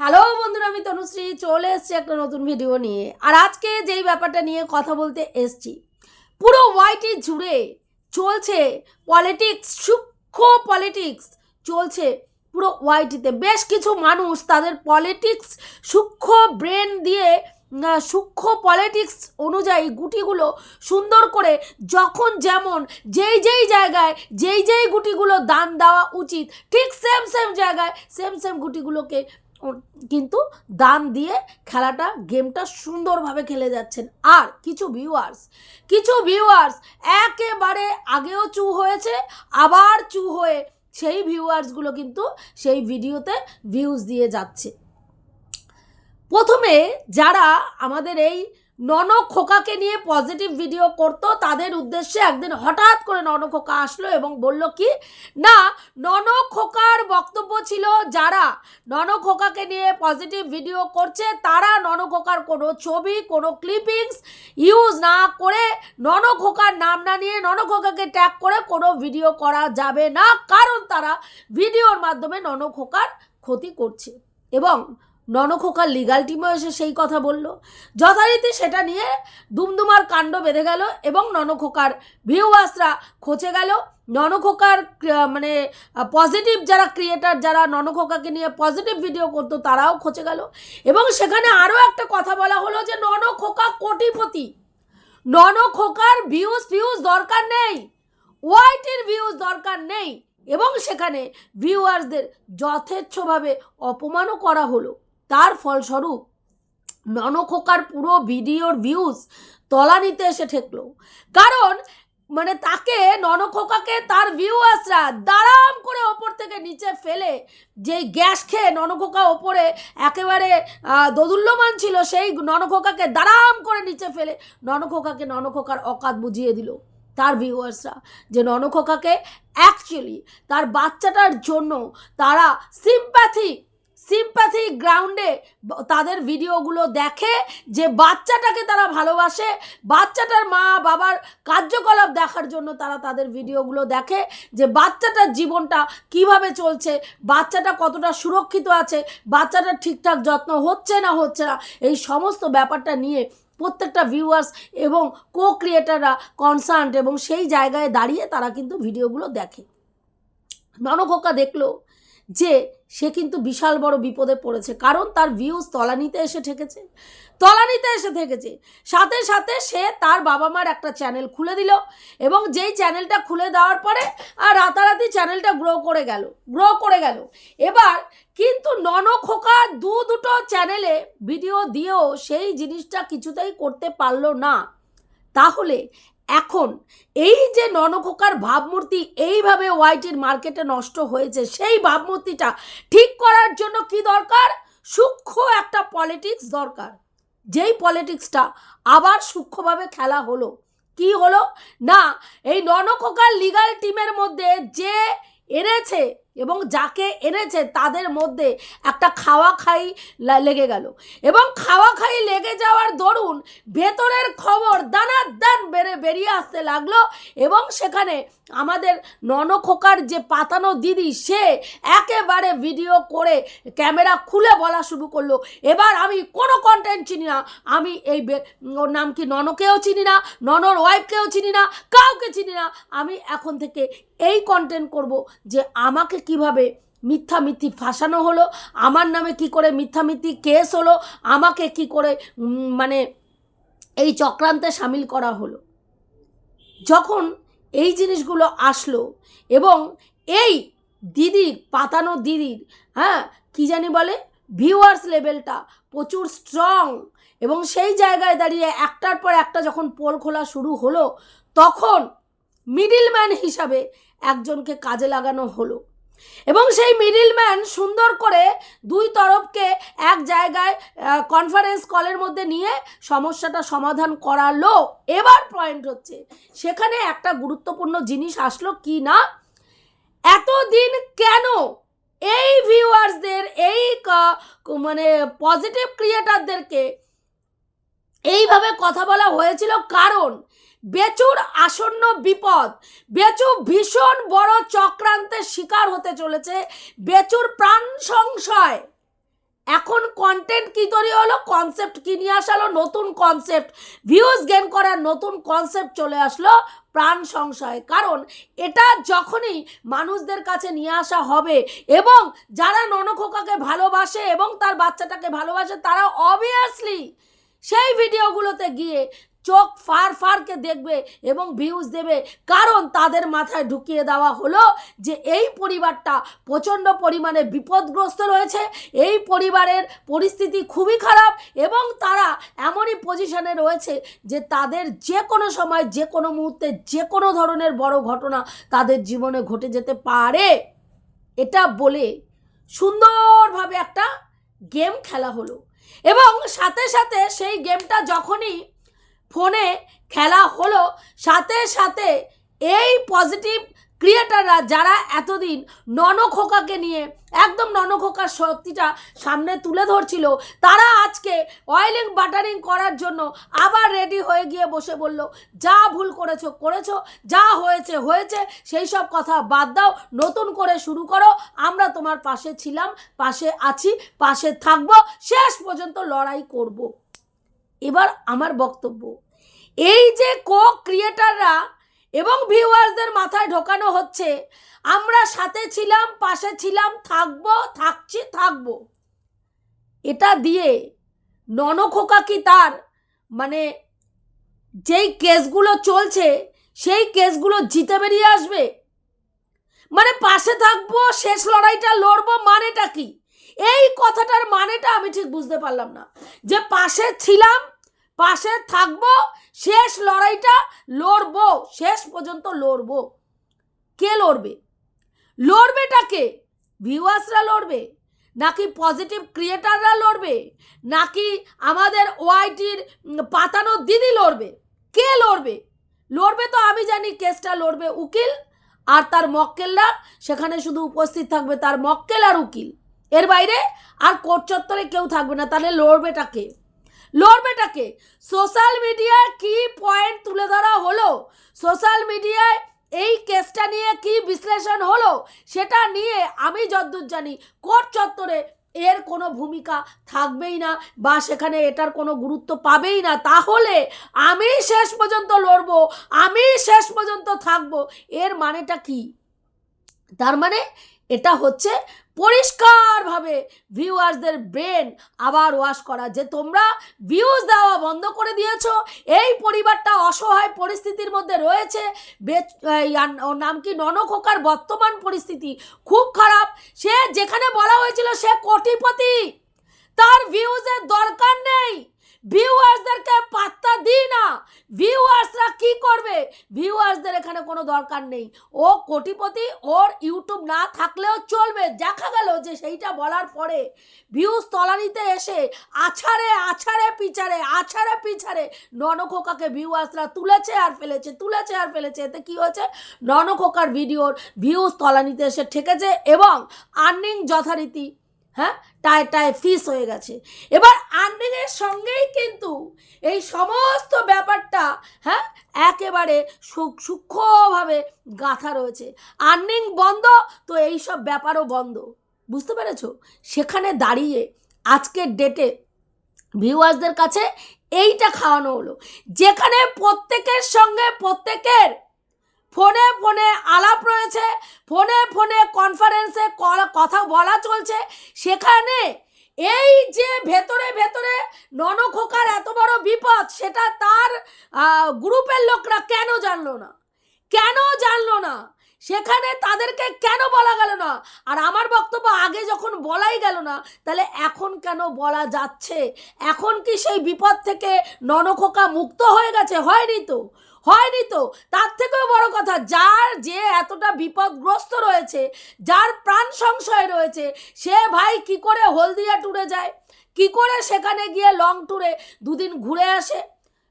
Hello বন্ধুরা, আমি তনুশ্রী, চলে এসেছি একটা নতুন ভিডিও নিয়ে। আর আজকে যেই ব্যাপারটা নিয়ে কথা বলতে এসছি, পুরো ওয়াইটি জুড়ে চলছে পলিটিক্স সূক্ষ্ম পলিটিক্স চলছে পুরো ওয়াইটিতে বেশ কিছু মানুষ তাদের পলিটিক্স সূক্ষ্ম ব্রেন দিয়ে সূক্ষ্ম পলিটিক্স অনুযায়ী গুটিগুলো সুন্দর করে যখন যেমন যেই যেই জায়গায়, যেই যেই গুটিগুলো দান দেওয়া উচিত, ঠিক সেম সেম জায়গায় সেম সেম গুটিগুলোকে কিন্তু দান দিয়ে খেলাটা গেমটা সুন্দরভাবে খেলে যাচ্ছেন। আর কিছু ভিউয়ার্স কিছু ভিউয়ার্স একেবারে আগেও চু হয়েছে, আবার চু হয়ে সেই ভিউয়ার্সগুলো কিন্তু সেই ভিডিওতে ভিউজ দিয়ে যাচ্ছে। প্রথমে যারা আমাদের এই নন খোকাকে নিয়ে পজিটিভ ভিডিও করতো। তাদের উদ্দেশ্যে একদিন হঠাৎ করে নন খোকা আসলো এবং বলল কি, না নন খোকার বক্তব্য ছিল যারা নন খোকাকে নিয়ে পজিটিভ ভিডিও করছে, তারা নন খোকার কোনো ছবি, কোনো ক্লিপিংস ইউজ না করে নন খোকার নাম না নিয়ে নন খোকাকে ট্যাগ করে কোনো ভিডিও করা যাবে না। কারণ তারা ভিডিওর মাধ্যমে নন খোকার ক্ষতি করছে। এবং ননখোকার লিগাল টিমও এসে সেই কথা বলল। যথারীতি সেটা নিয়ে দুমদুমার কাণ্ড বেঁধে গেল এবং ননখোকার ভিউয়ার্সরা খচে গেল। ননখোকার মানে পজিটিভ যারা ক্রিয়েটার যারা ননখোকাকে নিয়ে পজিটিভ ভিডিও করতো, তারাও খচে গেল। এবং সেখানে আরও একটা কথা বলা হলো যে, ননখোকা কোটিপতি। ননখোকার ভিউজ ফিউজ দরকার নেই। ওয়াইটির ভিউজ দরকার নেই। এবং সেখানে ভিউয়ার্সদের যথেচ্ছভাবে অপমানও করা হলো। তার ফলস্বরূপ ননখোকার পুরো ভিডিওর ভিউজ তলানিতে এসে ঠেকলো। কারণ মানে তাকে ননখোকাকে তার ভিউয়ার্সরা দাঁড়াম করে ওপর থেকে নিচে ফেলে যেই গ্যাস খেয়ে ননখোকা ওপরে একেবারে দোদুল্যমান ছিল, সেই ননখোকাকে দাঁড়াম করে নিচে ফেলে ননখোকাকে ননখোকার অকাত বুঝিয়ে দিল তার ভিউয়ার্সরা যে ননখোকাকে অ্যাকচুয়ালি তার বাচ্চাটার জন্য তারা সিম্প্যাথি সিম্প্যাথি গ্রাউন্ডে তাদের ভিডিওগুলো দেখে যে বাচ্চাটাকে তারা ভালোবাসে, বাচ্চাটার মা বাবার কার্যকলাপ দেখার জন্য তারা তাদের ভিডিওগুলো দেখে যে বাচ্চাটার জীবনটা কীভাবে চলছে, বাচ্চাটা কতটা সুরক্ষিত আছে, বাচ্চাটার ঠিকঠাক যত্ন হচ্ছে না হচ্ছে না, এই সমস্ত ব্যাপারটা নিয়ে প্রত্যেকটা ভিউয়ার্স এবং কো ক্রিয়েটাররা কনসার্ন এবং সেই জায়গায় দাঁড়িয়ে তারা কিন্তু ভিডিওগুলো দেখে। ননখোকা দেখল যে সে কিন্তু বিশাল বড় বিপদে পড়েছে, কারণ তার ভিউজ তলানিতে এসে ঠেকেছে, তলানিতে এসে থেকেছে সাথে সাথে সে তার বাবা মার একটা চ্যানেল খুলে দিল এবং যেই চ্যানেলটা খুলে দেওয়ার পরে, আর রাতারাতি চ্যানেলটা গ্রো করে গেল গ্রো করে গেল। এবার কিন্তু ননখোকা দু দুটো চ্যানেলে ভিডিও দিয়েও সেই জিনিসটা কিছুতেই করতে পারল না। তাহলে এখন এই যে ননখোকার ভাবমূর্তি এইভাবে ওয়াইটির মার্কেটে নষ্ট হয়েছে, সেই ভাবমূর্তিটা ঠিক করার জন্য কি দরকার? সূক্ষ্ম একটা পলিটিক্স দরকার। যেই পলিটিক্সটা আবার সূক্ষ্মভাবে খেলা হলো। কি হলো? না, এই ননখোকার লিগাল টিমের মধ্যে যে এনেছে এবং যাকে এনেছে তাদের মধ্যে একটা খাওয়া খাই লেগে গেল। এবং খাওয়া খাই লেগে যাওয়ার দরুন ভেতরের খবর দানার দান বেড়ে বেরিয়ে আসতে লাগল এবং সেখানে আমাদের ননখোকার যে পাতানো দিদি, সে একেবারে ভিডিও করে ক্যামেরা খুলে বলা শুরু করল। এবার আমি কোনো কন্টেন্ট চিনি না। আমি এই ওর নাম কি, ননকেও চিনি না, ননর ওয়াইফকেও চিনি না, কাউকে চিনি না। আমি এখন থেকে এই কন্টেন্ট করব যে আমাকে কীভাবে মিথ্যা মিথ্যি ফাঁসানো হলো, আমার নামে কি করে মিথ্যা মিথ্যি কেস হলো, আমাকে কি করে মানে এই চক্রান্তে সামিল করা হলো। যখন এই জিনিসগুলো আসলো এবং এই দিদির, পাতানো দিদির হ্যাঁ কী জানি বলে ভিউয়ার্স লেভেলটা প্রচুর স্ট্রং এবং সেই জায়গায় দাঁড়িয়ে একটার পর একটা যখন পোল খোলা শুরু হলো, তখন মিডিলম্যান হিসাবে একজনকে কাজে লাগানো হলো। এবং সেই মিডিলম্যান সুন্দর করে দুই তরফকে এক জায়গায় কনফারেন্স কলের মধ্যে নিয়ে সমস্যাটা সমাধান করালো। এবার পয়েন্ট হচ্ছে, সেখানে একটা গুরুত্বপূর্ণ জিনিস আসলো কি না? এতদিন কেন এই ভিউয়ার্সদের এই মানে পজিটিভ ক্রিয়েটারদেরকে এইভাবে কথা বলা হয়েছিল? কারণ বেচুর আসন্ন বিপদ। বেচু ভীষণ বড় চক্রান্তের শিকার হতে চলেছে। বেচুর প্রাণ সংশয়। এখন কন্টেন্ট কি তৈরি হলো? কনসেপ্ট কি নিয়ে আসালো? নতুন কনসেপ্ট ভিউজ গেন করার নতুন কনসেপ্ট চলে আসলো প্রাণ সংশয়। কারণ এটা যখনই মানুষদের কাছে নিয়ে আসা হবে এবং যারা ননখোকাকে ভালোবাসে এবং তার বাচ্চাটাকে ভালোবাসে, তারা অবভিয়াসলি সেই ভিডিওগুলোতে গিয়ে চোখ ফার ফারকে দেখবে এবং ভিউজ দেবে। কারণ তাদের মাথায় ঢুকিয়ে দেওয়া হলো যে এই পরিবারটা প্রচণ্ড পরিমাণে বিপদগ্রস্ত রয়েছে। এই পরিবারের পরিস্থিতি খুবই খারাপ এবং তারা এমনই পজিশনে রয়েছে যে তাদের যে কোনো সময় যে কোনো মুহূর্তে যে কোনো ধরনের বড় ঘটনা তাদের জীবনে ঘটে যেতে পারে। এটা বলে সুন্দরভাবে একটা গেম খেলা হলো। এবং সাথে সাথে সেই গেমটা যখনই ফোনে খেলা হলো সাথে সাথে এই পজিটিভ ক্রিয়েটাররা যারা এতদিন ননখোকাকে নিয়ে, একদম ননখোকার শক্তিটা সামনে তুলে ধরছিল, তারা আজকে অয়েলিং বাটারিং করার জন্য আবার রেডি হয়ে গিয়ে বসে বলল, যা ভুল করেছ করেছ, যা হয়েছে হয়েছে, সেই সব কথা বাদ দাও, নতুন করে শুরু করো, আমরা তোমার পাশে ছিলাম, পাশে আছি, পাশে থাকব, শেষ পর্যন্ত লড়াই করব। এবার আমার বক্তব্য। এই যে কো ক্রিয়েটাররা এবং ভিউয়ার্সদের মাথায় ঢোকানো হচ্ছে, আমরা সাথে ছিলাম, পাশে ছিলাম, থাকব, থাকছি, থাকব। এটা দিয়ে ননখোকা কি তার? মানে যেই কেসগুলো চলছে, সেই কেসগুলো জিতে বেরিয়ে আসবে? মানে পাশে থাকব, শেষ লড়াইটা লড়বো মানেটা কি? এই কথাটার মানেটা আমি ঠিক বুঝতে পারলাম না। যে পাশে ছিলাম, পাশে থাকব, শেষ লড়াইটা লড়বো, শেষ পর্যন্ত লড়বো। কে লড়বে? লড়বেটা কে? ভিউয়ার্সরা লড়বে? নাকি পজিটিভ ক্রিয়েটাররা লড়বে? নাকি আমাদের ওআইটির পাতানো দিদি লড়বে? কে লড়বে? লড়বে তো আমি জানি কেসটা লড়বে উকিল আর তার মক্কেলরা। সেখানে শুধু উপস্থিত থাকবে তার মক্কেল আর উকিল। এর বাইরে আর কোর্ট চত্বরে কেউ থাকবে না। তাহলে লড়বেটাকে? লড়বেটাকে? সোশ্যাল মিডিয়ায় কি পয়েন্ট তুলে ধরা হলো? সোশ্যাল মিডিয়ায় এই কেসটা নিয়ে কি বিশ্লেষণ হলো? সেটা নিয়ে আমি যদ্দূর জানি, কোর্ট চত্বরে এর কোনো ভূমিকা থাকবেই না বা সেখানে এটার কোনো গুরুত্ব পাবেই না। তাহলে আমি শেষ পর্যন্ত লড়বো, আমি শেষ পর্যন্ত থাকব, এর মানেটা কি? তার মানে এটা হচ্ছে পরিষ্কারভাবে ভিউয়ার্সদের ব্রেন আবার ওয়াশ করা। যে তোমরা ভিউজ দেওয়া বন্ধ করে দিয়েছ, এই পরিবারটা অসহায় পরিস্থিতির মধ্যে রয়েছে। নাম কি? ননখোকার বর্তমান পরিস্থিতি খুব খারাপ। সে যেখানে বলা হয়েছিল সে কোটিপতি। তার ভিউজের দরকার নেই। ভিউয়ার্সদেরকে পাত্তা দিই না। ভিউয়ার্সরা কি করবে? ভিউয়ার্সদের এখানে কোনো দরকার নেই। ও কোটিপতি, ওর ইউটিউব না থাকলেও চলবে। দেখা গেল যে সেইটা বলার পরে ভিউজ তলানিতে এসে আছাড়ে আছাড়ে, পিছাড়ে আছাড়ে, পিছাড়ে ননখোকাকে ভিউয়ার্সরা তুলেছে আর ফেলেছে, তুলেছে আর ফেলেছে। এতে কি হয়েছে? ননখোকার ভিডিওর ভিউজ তলানিতে এসে ঠেকেছে এবং আর্নিং যথারীতি হ্যাঁ? টায় টায় ফিস হয়ে গেছে। এবার আর্নিংয়ের সঙ্গেই কিন্তু এই সমস্ত ব্যাপারটা হ্যাঁ? একেবারে সূক- সূক্ষ্মভাবে গাঁথা রয়েছে। আর্নিং বন্ধ, তো এই সব ব্যাপারও বন্ধ। বুঝতে পেরেছ? সেখানে দাঁড়িয়ে আজকের ডেটে ভিউয়ার্সদের কাছে এইটা খাওয়ানো হলো। যেখানে প্রত্যেকের সঙ্গে, প্রত্যেকের ফোনে ফোনে আলাপ রয়েছে, ফোনে ফোনে কনফারেন্সে কথা বলা চলছে। সেখানে এই যে ভেতরে ভেতরে ননখোকার এত বড় বিপদ, সেটা তার গ্রুপের লোকরা কেন জানলো না? কেন জানলো না? সেখানে তাদেরকে কেন বলা গেল না? আর আমার বক্তব্য আগে যখন বলাই গেল না, তাহলে এখন কেন বলা যাচ্ছে? এখন কি সেই বিপদ থেকে ননখোকা মুক্ত হয়ে গেছে? হয়নি তো। হয়নি তো। তার থেকেও বড় কথা, যার যে এতটা বিপদগ্রস্ত রয়েছে, যার প্রাণ সংশয় রয়েছে, সে ভাই কি করে হলদিয়া ট্যুরে যায়? কি করে সেখানে গিয়ে লং ট্যুরে দুদিন ঘুরে আসে?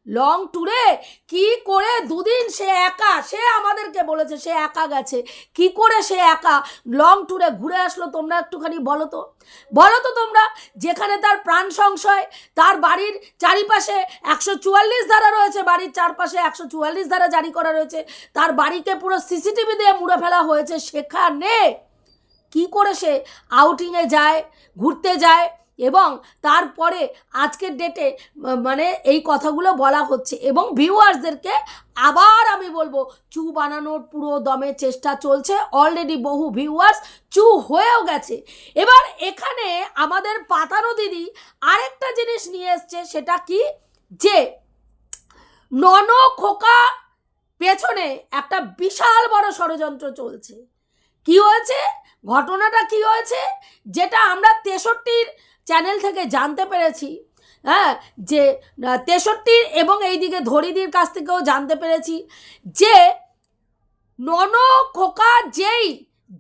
লং ট্যুরে? কি করে দুদিন সে একা? সে আমাদেরকে বলেছে, সে একা গেছে। কি করে সে একা? লং ট্যুরে ঘুরে আসলো তোমরা একটুখানি বলো তো। বলো তো তোমরা, যেখানে তার প্রাণ সংশয়, তার বাড়ির চারিপাশে একশো চুয়াল্লিশ ধারা রয়েছে, বাড়ির চারপাশে একশো চুয়াল্লিশ ধারা জারি করা রয়েছে, তার বাড়িকে পুরো সিসিটিভি দিয়ে মুড়ে ফেলা হয়েছে সেখানে। কি করে সে আউটিংয়ে যায়, ঘুরতে যায় এবং তারপরে আজকের ডেটে মানে এই কথাগুলো বলা হচ্ছে এবং ভিউয়ার্সদেরকে আবার আমি বলব, চু বানানোর পুরো দমে চেষ্টা চলছে অলরেডি বহু ভিউয়ার্স চু হয়েও গেছে। এবার এখানে আমাদের পাতানো দিদি আরেকটা জিনিস নিয়ে এসছে, সেটা কি? যে নন খোকা পেছনে একটা বিশাল বড় ষড়যন্ত্র চলছে। কি হয়েছে? ঘটনাটা কি হয়েছে? যেটা আমরা তেষট্টির চ্যানেল থেকে জানতে পেরেছি হ্যাঁ যে তেষট্টির এবং এইদিকে ধরিদির কাছ থেকেও জানতে পেরেছি যে, নন খোকা যেই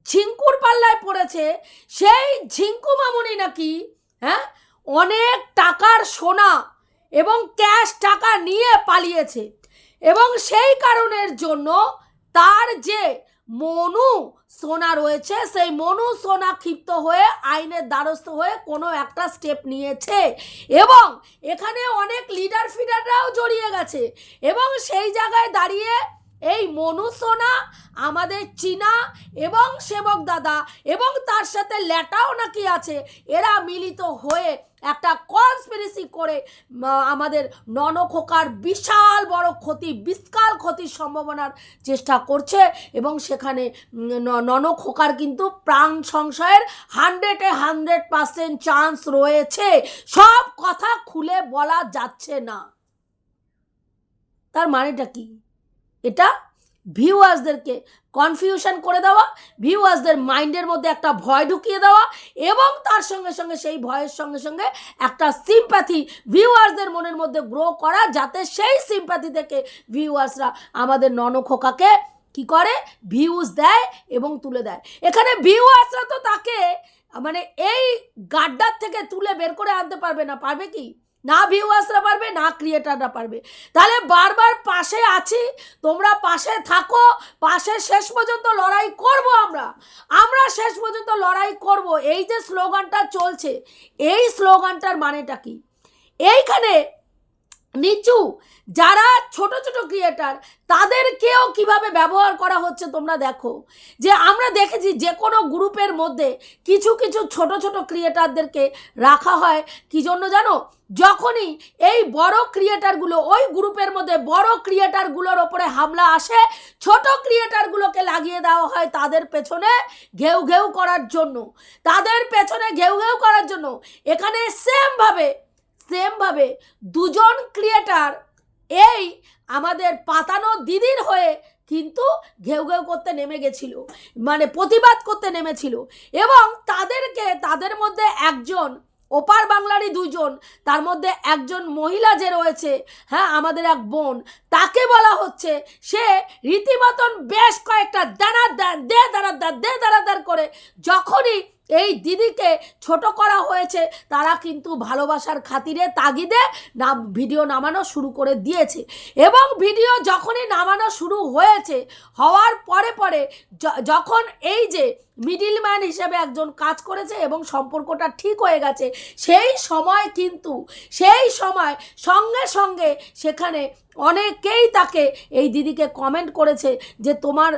ঝিঙ্কুর পাল্লায় পড়েছে, সেই ঝিঙ্কু মামুনি নাকি হ্যাঁ অনেক টাকার সোনা এবং ক্যাশ টাকা নিয়ে পালিয়েছে এবং সেই কারণের জন্য তার যে মনু সোনা রয়েছে, সেই মনু সোনা ক্ষিপ্ত হয়ে, আইনের দ্বারস্থ হয়ে কোনো একটা স্টেপ নিয়েছে। এবং এখানে অনেক লিডার ফিডাররাও জড়িয়ে গেছে। এবং সেই জায়গায় দাঁড়িয়ে এই মনু সোনা, আমাদের চীনা এবং সেবক দাদা এবং তার সাথে ল্যাটাও নাকি আছে, এরা মিলিত হয়ে একটা কনস্পিরেসি করে আমাদের ননখোকার বিশাল বড় ক্ষতি বিশাল ক্ষতির সম্ভাবনার চেষ্টা করছে এবং সেখানে ননখোকার কিন্তু প্রাণ সংশয়ের হান্ড্রেডে হান্ড্রেড পার্সেন্ট চান্স রয়েছে। সব কথা খুলে বলা যাচ্ছে না। তার মানেটা কি? এটা ভিউয়ার্সদেরকে কনফিউশন করে দেওয়া ভিউয়ার্সদের মাইন্ডের মধ্যে একটা ভয় ঢুকিয়ে দেওয়া এবং তার সঙ্গে সঙ্গে সেই ভয়ের সঙ্গে সঙ্গে একটা সিম্প্যাথি ভিউয়ার্সদের মনের মধ্যে গ্রো করা যাতে সেই সিম্প্যাথি থেকে ভিউয়ার্সরা আমাদের ননখোকাকে কি করে? ভিউজ দেয় এবং তুলে দেয়। এখানে ভিউয়ার্সরা তো তাকে মানে এই গাড্ডার থেকে তুলে বের করে আনতে পারবে না। পারবে কি? না ভিউয়ার্সরা পারবে, না ক্রিয়েটাররা পারবে। তাহলে বারবার পাশে আছি, তোমরা পাশে থাকো, পাশে শেষ পর্যন্ত লড়াই করব আমরা। আমরা শেষ পর্যন্ত লড়াই করব। এই যে স্লোগানটা চলছে, এই স্লোগানটার মানেটা কি? এইখানে নিচু। যারা ছোট ছোট ক্রিয়েটার তাদেরকেও কীভাবে ব্যবহার করা হচ্ছে তোমরা দেখো। যে আমরা দেখেছি যে কোনো গ্রুপের মধ্যে কিছু কিছু ছোট ছোট ক্রিয়েটারদেরকে রাখা হয়। কি জন্য জানো? যখনই এই বড় ক্রিয়েটারগুলো ওই গ্রুপের মধ্যে বড় ক্রিয়েটারগুলোর ওপরে হামলা আসে, ছোট ক্রিয়েটারগুলোকে লাগিয়ে দেওয়া হয় তাদের পেছনে ঘেউ ঘেউ করার জন্য। তাদের পেছনে ঘেউ ঘেউ করার জন্য। এখানে সেমভাবে সেমভাবে দুজন ক্রিয়েটার এই আমাদের পাতানো দিদির হয়ে কিন্তু ঘেউ ঘেউ করতে নেমে গেছিল মানে প্রতিবাদ করতে নেমেছিল এবং তাদেরকে, তাদের মধ্যে একজন, ওপার বাংলারই দুজন তার মধ্যে একজন মহিলা যে রয়েছে হ্যাঁ আমাদের এক বোন, তাকে বলা হচ্ছে সে রীতিমতন বেশ কয়েকটা দান দে দান দে দাঁড়ার দান করে যখনই এই দিদিকে ছোট করা হয়েছে, তারা কিন্তু ভালোবাসার খাতিরে তাগিদে নাম, ভিডিও নামানো শুরু করে দিয়েছে। এবং ভিডিও যখনই নামানো শুরু হয়েছে, হওয়ার পরে পরে যখন এই যে মিডিলম্যান হিসেবে একজন কাজ করেছে এবং সম্পর্কটা ঠিক হয়ে গেছে, সেই সময় কিন্তু, সেই সময় সঙ্গে সঙ্গে সেখানে অনেকেই তাকে এই দিদিকে কমেন্ট করেছে যে তোমার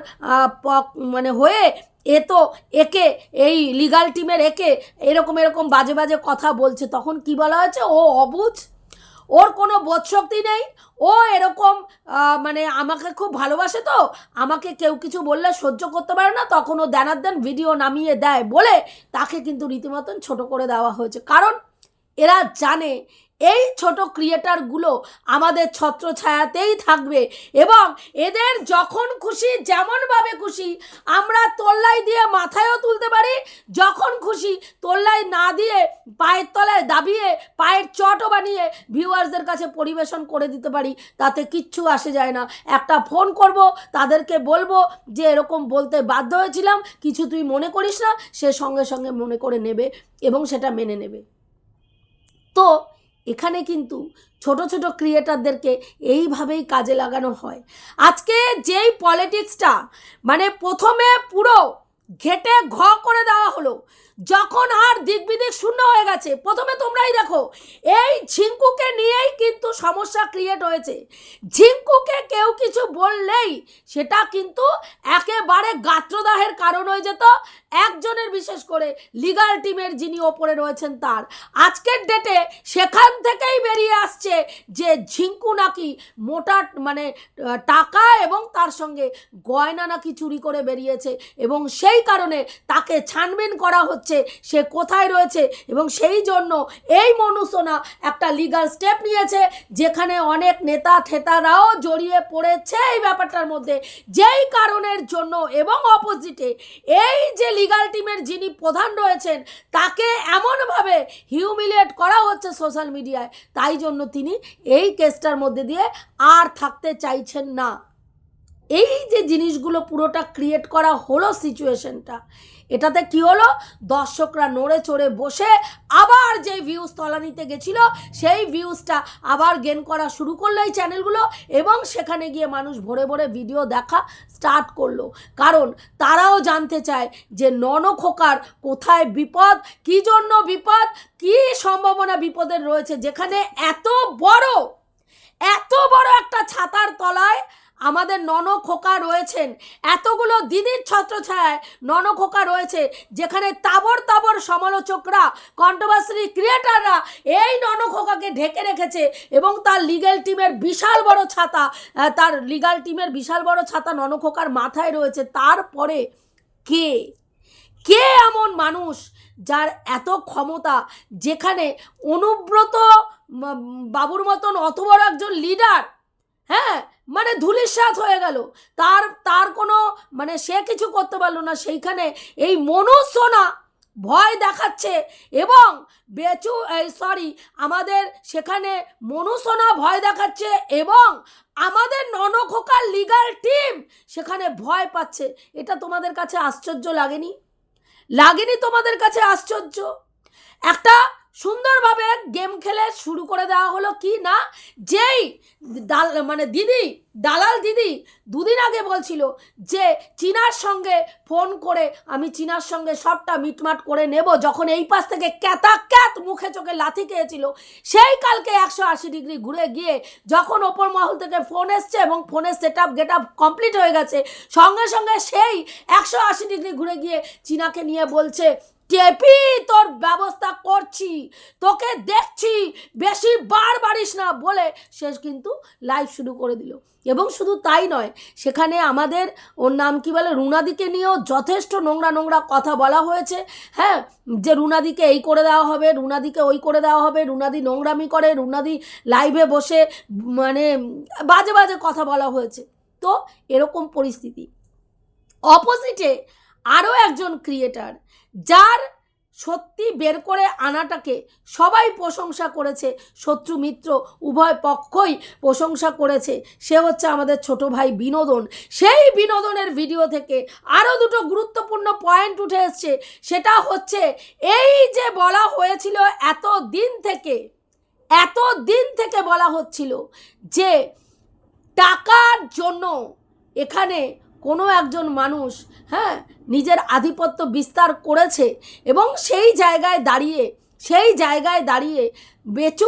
মানে হয়ে এ তো একে, এই লিগাল টিমের একে এরকম এরকম বাজে বাজে কথা বলছে। তখন কি বলা হয়েছে? ও অবুঝ। ওর কোনো বোধশক্তি নেই। ও এরকম মানে আমাকে খুব ভালোবাসে তো, আমাকে কেউ কিছু বললে সহ্য করতে পারে না। তখন ও দেনার দেন ভিডিও নামিয়ে দেয় বলে তাকে কিন্তু রীতিমতন ছোট করে দেওয়া হয়েছে। কারণ এরা জানে এই ছোট ক্রিয়েটারগুলো আমাদের ছত্রছায়াতেই থাকবে এবং এদের যখন খুশি, যেমনভাবে খুশি, আমরা তোল্লাই দিয়ে মাথায়ও তুলতে পারি। যখন খুশি, তোল্লাই না দিয়ে পায়ের তলায় দাবিয়ে, পায়ের চটও বানিয়ে ভিউয়ার্সদের কাছে পরিবেশন করে দিতে পারি। তাতে কিচ্ছু আসে যায় না। একটা ফোন করব, তাদেরকে বলব যে এরকম বলতে বাধ্য হয়েছিলাম, কিছু তুই মনে করিস না, সে সঙ্গে সঙ্গে মনে করে নেবে এবং সেটা মেনে নেবে। তো এখানে কিন্তু ছোট ছোট ক্রিয়েটারদেরকে এইভাবেই কাজে লাগানো হয়। আজকে যেই পলিটিক্সটা মানে প্রথমে পুরো ঘেটে ঘ করে দেওয়া হলো যখন আর দিকবিদিক শূন্য হয়ে গেছে, প্রথমে তোমরাই দেখো, এই ঝিঙ্কুকে নিয়েই কিন্তু সমস্যা ক্রিয়েট হয়েছে। ঝিঙ্কুকে কেউ কিছু বললেই সেটা কিন্তু একেবারে গাত্রদাহের কারণ হয়ে যেত। একজনের বিশেষ করে লিগাল টিমের যিনি ওপরে রয়েছেন তার। আজকের ডেটে সেখান থেকেই বেরিয়ে আসছে যে ঝিঙ্কু নাকি মোটা মানে টাকা এবং তার সঙ্গে গয়না নাকি চুরি করে বেরিয়েছে এবং সেই কারণে তাকে ছানবিন করা হচ্ছে। সে কোথায় রয়েছে এবং সেই জন্য এই মনুসোনা একটা লিগাল স্টেপ নিয়েছে, যেখানে অনেক নেতা থেতারাও জড়িয়ে পড়েছে এই ব্যাপারটার মধ্যে। যেই কারণের জন্য এবং অপোজিটে এই যে লিগাল টিমের যিনি প্রধান রয়েছেন, তাকে এমনভাবে হিউমিলিয়েট করা হচ্ছে সোশ্যাল মিডিয়ায় তাই জন্য তিনি এই কেসটার মধ্যে দিয়ে আর থাকতে চাইছেন না। এই যে জিনিসগুলো পুরোটা ক্রিয়েট করা হলো সিচুয়েশনটা এটাতে কি হলো? দর্শকরা নড়ে চড়ে বসে আবার যে ভিউজ তলানিতে গেছিল, সেই ভিউজটা আবার গেন করা শুরু করল এই চ্যানেলগুলো এবং সেখানে গিয়ে মানুষ ভরে ভরে ভিডিও দেখা স্টার্ট করল। কারণ তারাও জানতে চায় যে ননখোকার কোথায় বিপদ, কী জন্য বিপদ, কী সম্ভাবনা বিপদের রয়েছে, যেখানে এত বড় এত বড় একটা ছাতার তলায় আমাদের নন খোকা রয়েছেন। এতগুলো দিদির ছত্রছায়ায় ননখোকা রয়েছে, যেখানে তাবর তাবর সমালোচকরা কন্ট্রোভার্সি ক্রিয়েটাররা এই ননখোকাকে ঢেকে রেখেছে এবং তার লিগ্যাল টিমের বিশাল বড় ছাতা তার লিগ্যাল টিমের বিশাল বড় ছাতা নন খোকার মাথায় রয়েছে। তারপরে কে? কে এমন মানুষ যার এত ক্ষমতা যেখানে অনুব্রত বাবুর মতন অত বড় একজন লিডার হ্যাঁ মানে ধুলির ধুলিস্বাদ হয়ে গেল। তার তার কোনো মানে সে কিছু করতে পারল না। সেইখানে এই মনুষ্যনা ভয় দেখাচ্ছে এবং বেচু, এই সরি আমাদের সেখানে মনুষ্যনা ভয় দেখাচ্ছে এবং আমাদের ননখোকার লিগাল টিম সেখানে ভয় পাচ্ছে। এটা তোমাদের কাছে আশ্চর্য লাগেনি? লাগেনি তোমাদের কাছে আশ্চর্য? একটা সুন্দরভাবে গেম খেলে শুরু করে দেওয়া হলো কি না? যেই দাল মানে দিদি, দালাল দিদি দুদিন আগে বলছিল যে চীনার সঙ্গে ফোন করে আমি চীনার সঙ্গে সবটা মিটমাট করে নেব। যখন এই পাশ থেকে ক্যাতা ক্যাত মুখে চোখে লাথি খেয়েছিল, সেই কালকে একশো আশি ডিগ্রি ঘুরে গিয়ে যখন ওপর মহল থেকে ফোন এসছে এবং ফোনের set up get up complete হয়ে গেছে, সঙ্গে সঙ্গে সেই একশো আশি ডিগ্রি ঘুরে গিয়ে চীনাকে নিয়ে বলছে টেপি তোর ব্যবস্থা করছি। তোকে দেখছি, বেশি বার বাড়িস না বলে শেষ কিন্তু লাইভ শুরু করে দিল। এবং শুধু তাই নয়, সেখানে আমাদের ওর নাম কি বলে, রুনাদিকে নিয়েও যথেষ্ট নোংরা নোংরা কথা বলা হয়েছে। হ্যাঁ যে রুনাদিকে এই করে দেওয়া হবে, রুনাদিকে ওই করে দেওয়া হবে, রুনাদি নোংরামি করে, রুনাদি লাইভে বসে মানে বাজে বাজে কথা বলা হয়েছে। তো এরকম পরিস্থিতি। অপোজিটে আরও একজন ক্রিয়েটার যার সত্যি বের করে আনাটাকে সবাই প্রশংসা করেছে, শত্রু মিত্র উভয় পক্ষই প্রশংসা করেছে। সে হচ্ছে আমাদের ছোট ভাই বিনোদন। সেই বিনোদনের ভিডিও থেকে আরও দুটো গুরুত্বপূর্ণ পয়েন্ট উঠে এসছে। সেটা হচ্ছে, এই যে বলা হয়েছিল এত দিন থেকে এত দিন থেকে বলা হচ্ছিল যে টাকার জন্য এখানে কোনো একজন মানুষ হ্যাঁ নিজের আধিপত্য বিস্তার করেছে এবং সেই জায়গায় দাঁড়িয়ে, সেই জায়গায় দাঁড়িয়ে বেচু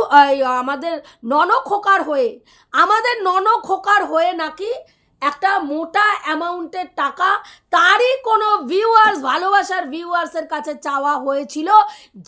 আমাদের ননখোকার হয়ে, আমাদের ননখোকার হয়ে নাকি একটা মোটা অ্যামাউন্টের টাকা তারই কোনো ভিউয়ার্স ভালোবাসার ভিউয়ার্সের কাছে চাওয়া হয়েছিল,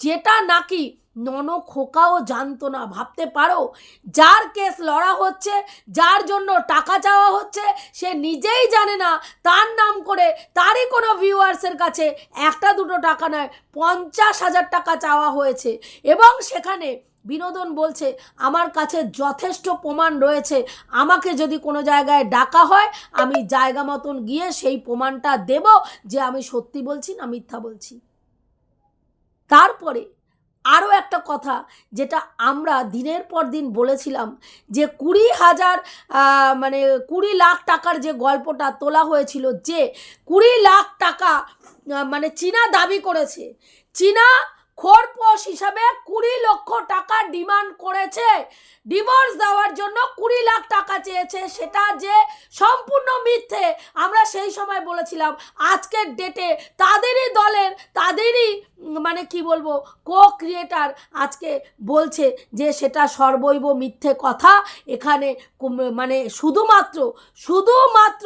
যেটা নাকি নন খোকাও জানতো না, ভাবতে পারো? যার কেস লড়া হচ্ছে, যার জন্য টাকা চাওয়া হচ্ছে, সে নিজেই জানে না তার নাম করে তারই কোনো ভিউয়ার্সের কাছে একটা দুটো টাকা নয়, পঞ্চাশ হাজার টাকা চাওয়া হয়েছে। এবং সেখানে বিনোদন বলছে, আমার কাছে যথেষ্ট প্রমাণ রয়েছে। আমাকে যদি কোনো জায়গায় ডাকা হয়, আমি জায়গা মতন গিয়ে সেই প্রমাণটা দেব যে আমি সত্যি বলছি না মিথ্যা বলছি। তারপরে আরও একটা কথা যেটা আমরা দিনের পর দিন বলেছিলাম যে কুড়ি হাজার মানে কুড়ি লাখ টাকার যে গল্পটা তোলা হয়েছিল যে কুড়ি লাখ টাকা মানে চীনা দাবি করেছে। চীনা খোরপোশ হিসাবে কুড়ি লক্ষ টাকা ডিমান্ড করেছে। ডিভোর্স দেওয়ার জন্য কুড়ি লাখ টাকা চেয়েছে। সেটা যে সম্পূর্ণ মিথ্যে, আমরা সেই সময় বলেছিলাম, আজকের ডেটে তাদেরই দলের, তাদেরই মানে কি বলব কো ক্রিয়েটার আজকে বলছে যে সেটা সর্বৈব মিথ্যে কথা। এখানে মানে শুধুমাত্র শুধুমাত্র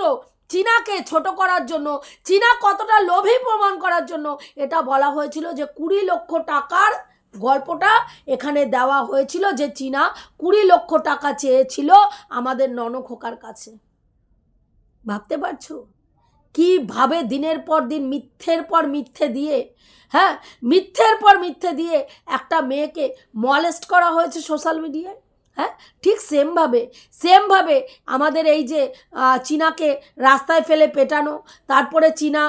চীনাকে ছোট করার জন্য, চীনা কতটা লোভী প্রমাণ করার জন্য, এটা বলা হয়েছিল যে কুড়ি লক্ষ টাকার গল্পটা এখানে দেওয়া হয়েছিল যে চীনা কুড়ি লক্ষ টাকা চেয়েছিল আমাদের ননখোকার কাছে। ভাবতে পারছ? কীভাবে দিনের পর দিন, মিথ্যের পর মিথ্যে দিয়ে হ্যাঁ মিথ্যের পর মিথ্যে দিয়ে একটা মেয়েকে মলেস্ট করা হয়েছে সোশ্যাল মিডিয়ায় হ্যাঁ? ঠিক সেমভাবে সেমভাবে আমাদের এই যে চীনাকে রাস্তায় ফেলে পেটানো তারপরে চীনা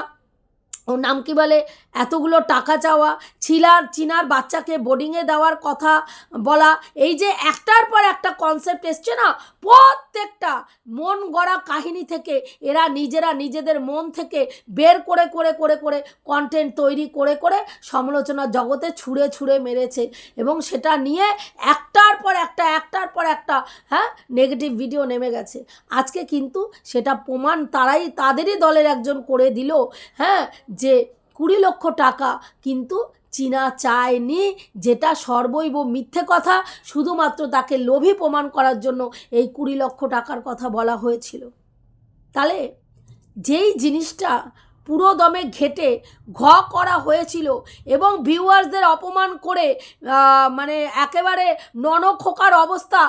ওর নাম কি বলে? এতগুলো টাকা চাওয়া, ছিলার, চিনার বাচ্চাকে বোর্ডিংয়ে দেওয়ার কথা বলা, এই যে একটার পর একটা কনসেপ্ট এসছে না? প্রত্যেকটা মন গড়া কাহিনী থেকে এরা নিজেরা নিজেদের মন থেকে বের করে করে করে করে কন্টেন্ট তৈরি করে করে সমালোচনা জগতে ছুঁড়ে ছুঁড়ে মেরেছে। এবং সেটা নিয়ে একটার পর একটা, একটার পর একটা হ্যাঁ নেগেটিভ ভিডিও নেমে গেছে। আজকে কিন্তু সেটা প্রমাণ তারাই তাদেরই দলের একজন করে দিল হ্যাঁ যে কুড়ি লক্ষ টাকা কিন্তু চীনা চায়নি, যেটা সর্বৈব মিথ্যে কথা, শুধুমাত্র তাকে লোভী প্রমাণ করার জন্য এই কুড়ি লক্ষ টাকার কথা বলা হয়েছিল। তাহলে যেই জিনিসটা পুরো দমে ঘেটে ঘ করা হয়েছিল এবং ভিউয়ার্সদের অপমান করে মানে একেবারে নন ননখোকার অবস্থা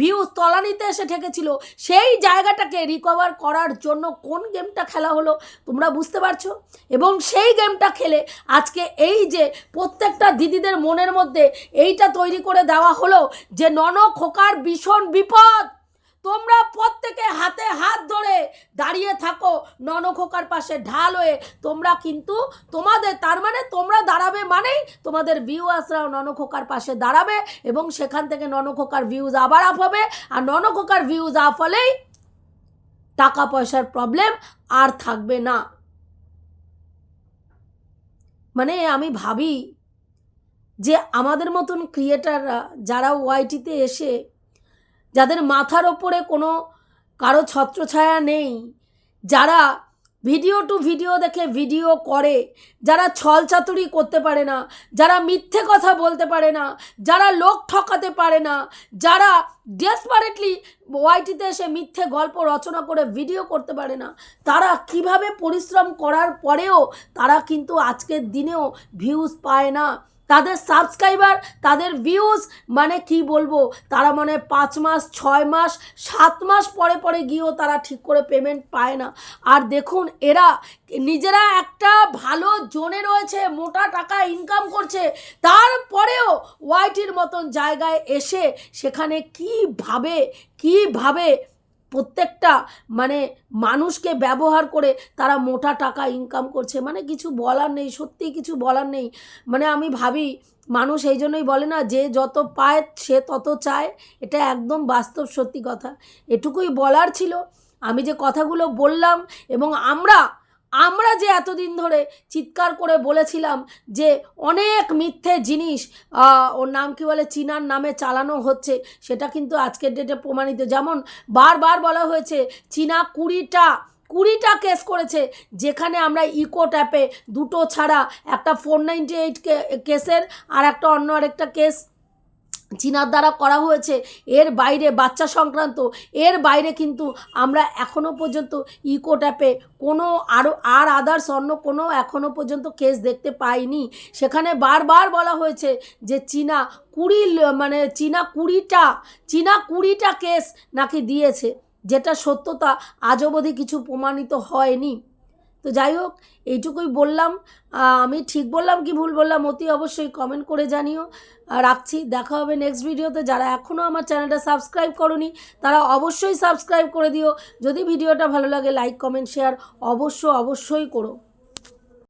ভিউজ তলানিতে এসে ঠেকেছিল। সেই জায়গাটাকে রিকভার করার জন্য কোন গেমটা খেলা হলো তোমরা বুঝতে পারছ? এবং সেই গেমটা খেলে আজকে এই যে প্রত্যেকটা দিদিদের মনের মধ্যে এইটা তৈরি করে দেওয়া হলো যে নন খোকার ভীষণ বিপদ। তোমরা প্রত্যেকে হাতে হাত ধরে দাঁড়িয়ে থাকো, ননখোকার পাশে ঢাল হয়ে। তোমরা কিন্তু তোমাদের, তার মানে তোমরা দাঁড়াবে মানেই তোমাদের ভিউয়ার্সরাও ননখোকার পাশে দাঁড়াবে এবং সেখান থেকে ননখোকার ভিউজ আবার আপ হবে। আর ননখোকার ভিউজ আপ হলেই টাকা পয়সার প্রবলেম আর থাকবে না। মানে আমি ভাবি যে আমাদের মতন ক্রিয়েটাররা যারা ওয়াইটিতে এসে যাদের মাথার ওপরে কোনো কারও ছত্রছায়া নেই, যারা ভিডিও টু ভিডিও দেখে ভিডিও করে, যারা ছল চাতুরি করতে পারে না, যারা মিথ্যে কথা বলতে পারে না, যারা লোক ঠকাতে পারে না, যারা ডেসপারেটলি ওয়াইটিতে এসে মিথ্যে গল্প রচনা করে ভিডিও করতে পারে না, তারা কীভাবে পরিশ্রম করার পরেও তারা কিন্তু আজকের দিনেও ভিউজ পায় না। তাদের সাবস্ক্রাইবার তাদের ভিউজ মানে কি বলব, তারা মানে পাঁচ মাস, ছয় মাস, সাত মাস পরে পরে গিয়েও তারা ঠিক করে পেমেন্ট পায় না। আর দেখুন, এরা নিজেরা একটা ভালো জোনে রয়েছে, মোটা টাকা ইনকাম করছে, তারপরেও ওয়াইটির মতন জায়গায় এসে সেখানে কীভাবে কীভাবে প্রত্যেকটা মানে মানুষকে ব্যবহার করে তারা মোটা টাকা ইনকাম করছে। মানে কিছু বলার নেই, সত্যি কিছু বলার নেই। মানে আমি ভাবি, মানুষ এই জন্যই বলে না, যে যত পায় সে তত চায়। এটা একদম বাস্তব সত্যি কথা। এটুকুই বলার ছিল। আমি যে কথাগুলো বললাম এবং আমরা আমরা যে এতদিন ধরে চিৎকার করে বলেছিলাম যে অনেক মিথ্যে জিনিস ওর নাম কি বলে, চীনার নামে চালানো হচ্ছে, সেটা কিন্তু আজকের ডেটে প্রমাণিত। যেমন বারবার বলা হয়েছে, চীনা কুড়িটা কুড়িটা কেস করেছে, যেখানে আমরা ইকো ট্যাপে দুটো ছাড়া, একটা ফোর নাইনটি এইট কেসের আর একটা অন্য আরেকটা কেস চীনার দ্বারা করা হয়েছে। এর বাইরে বাচ্চা সংক্রান্ত, এর বাইরে কিন্তু আমরা এখনও পর্যন্ত ইকো ট্যাপে কোনো আরও আর আদার্স অন্য কোনো এখনও পর্যন্ত কেস দেখতে পাইনি। সেখানে বারবার বলা হয়েছে যে চীনা কুড়ি মানে চীনা কুড়িটা চীনা কুড়িটা কেস নাকি দিয়েছে। যেটা সত্যতা আজ অবধি কিছু প্রমাণিত হয়নি। তো যাই হোক, এইটুকুই বললাম। আমি ঠিক বললাম কি ভুল বললাম অতি অবশ্যই কমেন্ট করে জানিও। রাখছি, দেখা হবে নেক্সট ভিডিওতে যারা এখনও আমার চ্যানেলটা সাবস্ক্রাইব করনি, তারা অবশ্যই সাবস্ক্রাইব করে দিও। যদি ভিডিওটা ভালো লাগে লাইক কমেন্ট শেয়ার অবশ্য অবশ্যই করো।